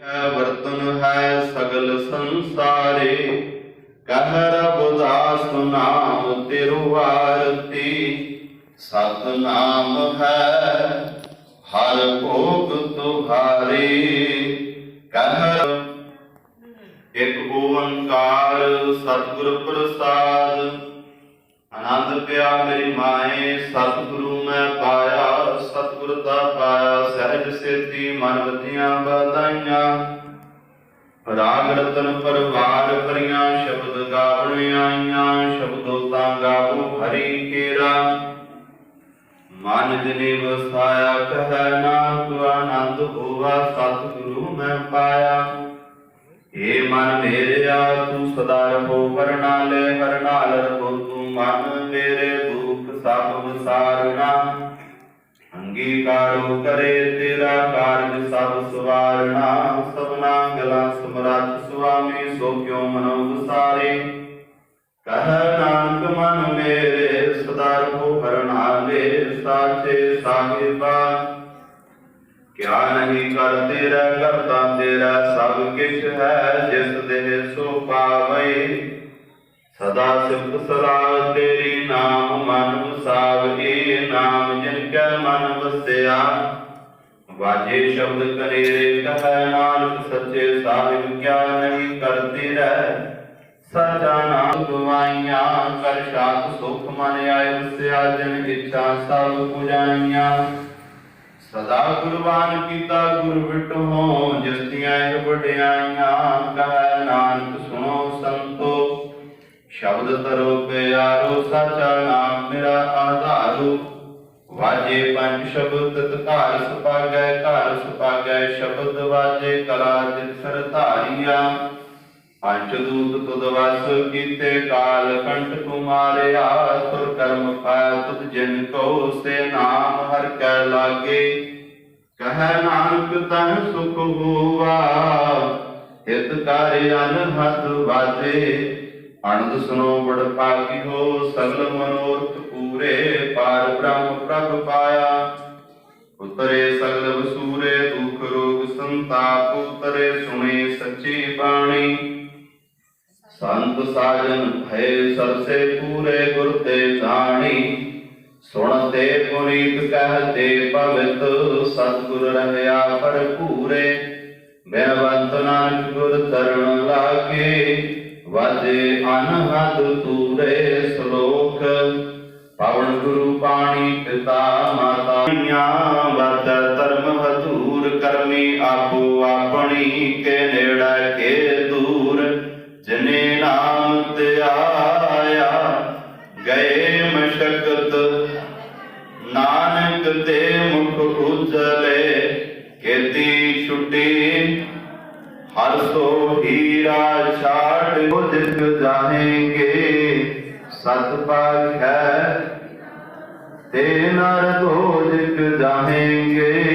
ਹੈ ਵਰਤਨ ਹੈ ਸਗਲ ਸੰਸਾਰੇ। ਕਹਿ ਰਬ ਦਾਸ ਨਾਮ ਤੇਰੂ ਆਰਤੀ। ਸਤਨਾਮ ਹੈ ਹਰ ਭੋਗ ਤੁਹਾਰੇ। ਕਹਿ ਇੱਕ ਓੰਕਾਰ ਸਤਿਗੁਰ ਪ੍ਰਸਾਦ। ਆਨੰਦ ਪਿਆ ਮੇਰੀ ਮਾਏ, ਸਤਿਗੁਰੂ ਮੈਂ ਪਾਇਆ, ਸਤਿਗੁਰ ਦਾ ਪਾਇਆ। ਸਹਿਜ ਸੇਤੀ ਮਨ ਵਧੀਆਂ ਬਧਾਈਆਂ। ਰਾਗ ਰਤਨ ਪਰਵਾਰ ਭਰੀਆਂ ਸ਼ਬਦ ਗਾਵਣ ਆਈਆਂ, ਸ਼ਬਦੋ ਤਾਂ ਗਾਵੋ ਹਰੀ ਕੇਰਾ। ਮਨ ਜਨੇ ਵਸਾਇਆ, ਕਹੈ ਨਾਨਕ, ਆਨੰਦ ਹੋਵਾ, ਸਤਿਗੁਰੂ ਮੈਂ ਪਾਇਆ। ਏ ਮਨ ਮੇਰਿਆ, ਤੂੰ ਸਦਾ ਰਹੋ ਹਰਨਾਲੇ ਹਰਨਾਲ ਰਹੋ ਤੂੰ ਮਨ ਮੇਰੇ, ਦੁਖ ਸਭ ਵਿਸਾਰਣਾ ਅੰਗੀਕਾਰੋ ਕਰੇ ਤੇਰਾ ਕਾਰਜ ਸਭ ਸਵਾਰਣਾ ਸਭਨਾ ਗਲਾ ਸਮਰੱਥ ਸੁਆਮੀ, ਸੋ ਕਿਉ ਮਨੋ ਵਿਸਾਰੇ ਕਹ ਨਾਨਕ, ਮਨ ਮੇਰੇ ਸਦਾ ਰਹੋ ਹਰਨਾਲੇ ਸਾਚੇ ਸਾਹਿਬਾ। ਕਿਆ ਨਹੀਂ ਕਰ ਤੇਰਾ ਕਰਤਾ ਤੇਰਾ ਸਭ ਕਿਛ ਹੈ, ਜਿਸ ਦੇਹ ਸੋ ਪਾਵੇ। ਸਦਾ ਸਿਫਤ ਸਲਾਹ ਤੇਰੀ ਨਾਮ ਮਨ ਵਸਾਵੇ, ਨਾਮ ਜਿਨ ਮਨ ਵਸਿਆ। ਵਾਜੇ ਸ਼ਬਦ ਕਨੇਰੇ ਕਹੈ ਨਾਨਕ ਸੱਚੇ ਸਾਹਿਬ ਕਿਆ ਨਹੀਂ ਕਰਤੇ ਰਹਿ। ਸਚਾ ਨਾਮ ਗਵਾਈਆਂ, ਕਰ ਸ਼ਾਂਤ ਸੁਖ ਮਨ ਆਏ ਵਸਿਆ ਜਿਨ ਇੱਛਾ ਸਭ ਪੁਜਾਈਆਂ। ਸਦਾ ਗੁਰਬਾਨ ਕੀਤਾ ਗੁਰ ਵਿਟੋ ਜਿਸ ਦੀਆਂ ਇਹ ਵਡਿਆਈਆਂ, ਕਹੈ ਨਾਨਕ ਸੁਣੋ ਸੰਤੋ। ਸ਼ਬਦ ਤਰੋ ਪਿਆਰੋ, ਸਚਾ ਨਾਮ ਮੇਰਾ ਆਧਾਰੂ। ਵਾਜੇ ਪੰਜ ਸ਼ਬਦ ਤਤ ਸੁਪਾਗੈ ਘਰ ਸੁਪਾਗੈ ਸ਼ਬਦ ਵਾਜੇ ਕਲਾ ਜਿਤ ਸਰ ਧਾਰੀਆ। ਪੰਜ ਦੂਤ ਤੁਧ ਵਸ ਕੀਤੇ ਕਾਲ ਕੰਠ ਕੁਮਾਰਿਆ, ਸੁਰ ਕਰਮ ਪਾਇ ਤੁਧ ਜਿਨ ਕੋ ਸੇ ਨਾਮ ਹਰ ਕੈ ਲਾਗੇ। ਕਹੈ ਨਾਨਕ ਤਨ ਸੁਖ ਹੋਵਾ ਹਿਤ ਕਾਰਿ ਅਨਹਦ ਵਾਜੇ। ਅਨੰਦ ਸੁਨੋ ਬੜ ਭਾਗੀ ਹੋ ਸਗਲ ਮਨੋਰਥ ਪੂਰੇ ਪਾਰ ਬ੍ਰਹਮ ਪ੍ਰਭ ਪਾਇਆ। ਉਤਰੇ ਸਗਲ ਵਸੂਰੇ, ਦੁਖ ਰੋਗ ਸੰਤਾਪ, ਉਤਰੇ ਸੁਣੇ ਸੱਚੀ ਬਾਣੀ। ਸੰਤ ਸਾਜਨ ਭੈ ਸਰਸੇ ਪੂਰੇ ਗੁਰ ਤੇ ਜਾਣੀ। ਸੁਣਤੇ ਪੁਨੀਤ ਕਹਤੇ ਪਵਿੱਤ ਸਤਿਗੁਰ ਰਹਿਆ ਭਰਪੂਰੇ। ਬੇਵੰਤ ਨਾਨਕ ਗੁਰ ਚਰਨ ਲਾਗੇ। ਵਾਜੇ ਅਨਹਦ ਤੂਰੇ ਸ਼ਲੋਕ, ਪਵਨ ਗੁਰੂ ਪਾਣੀ ਪਿਤਾ ਮਾਤਾਈਆਂ ਵਤ ਧਰਮ ਹਦੂਰ ਕਰਮੀ ਆਪੋ ਆਪਣੀ ਕੇ ਨੇੜਾ ਕੇ ਦੂਰ। ਜਨੇ ਨਾਮ ਧਿਆਇਆ ਗਏ ਮਸ਼ਕਤ। ਨਾਨਕ ਦੇ ਮੁਖ ਉਜਲੇ ਕੀਤੀ ਛੁੱਟੀ ਹਰ ਸੋ ਹੀਰਾ ਛਾੜ ਜਿਸ ਜਾਹੇਂਗੇ ਸਤ ਪਾਖ ਹੈ ਤੇ ਨਰ ਦੋਜਕ ਜਾਹੇਂਗੇ